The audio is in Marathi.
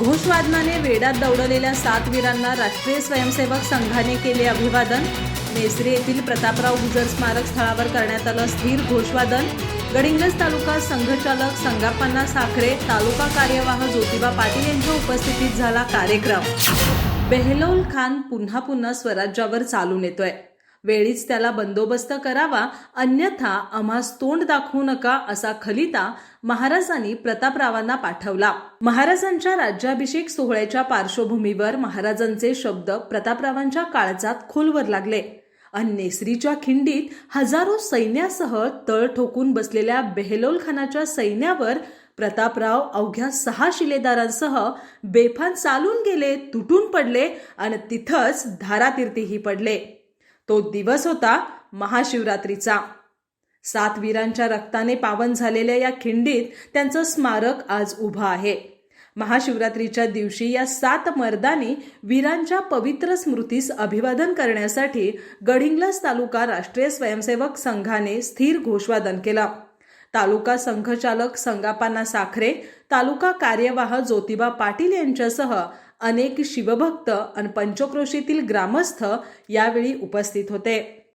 घोषवादनाने वेडात दौडलेल्या सात वीरांना राष्ट्रीय स्वयंसेवक संघाने केले अभिवादन. मेसरी येथील प्रतापराव गुजर स्मारक स्थळावर करण्यात आलं स्थिर घोषवादन. गडिंग्लज तालुका संघचालक संगाप्पांना साखरे तालुका कार्यवाह ज्योतिबा पाटील यांच्या उपस्थितीत झाला कार्यक्रम. बेहलोल खान पुन्हा पुन्हा स्वराज्यावर चालून येतोय. वेळीच त्याला बंदोबस्त करावा अन्यथा आम्हास तोंड दाखवू नका असा खलिता महाराजांनी प्रतापरावांना पाठवला. महाराजांच्या राज्याभिषेक सोहळ्याच्या पार्श्वभूमीवर महाराजांचे शब्द प्रतापरावांच्या काळजात खोलवर लागले. अन नेसरीच्या खिंडीत हजारो सैन्यासह तळ ठोकून बसलेल्या बेहलोल खानाच्या सैन्यावर प्रतापराव अवघ्या सहा शिलेदारांसह बेफान चालून गेले तुटून पडले आणि तिथंच धारातीर्थीही पडले. तो दिवस होता महाशिवरात्रीचा. सात वीरांच्या रक्ताने पावन झालेल्या या खिंडीत त्यांचं स्मारक आज उभं आहे. महाशिवरात्रीच्या दिवशी या सात मर्दानी वीरांच्या पवित्र स्मृतीस अभिवादन करण्यासाठी गडिंग्लज तालुका राष्ट्रीय स्वयंसेवक संघाने स्थिर घोषवादन केलं. तालुका संघचालक संगापाना साखरे तालुका कार्यवाह ज्योतिबा पाटील यांच्यासह अनेक शिवभक्त आणि पंचक्रोशीतील ग्रामस्थ यावेळी उपस्थित होते.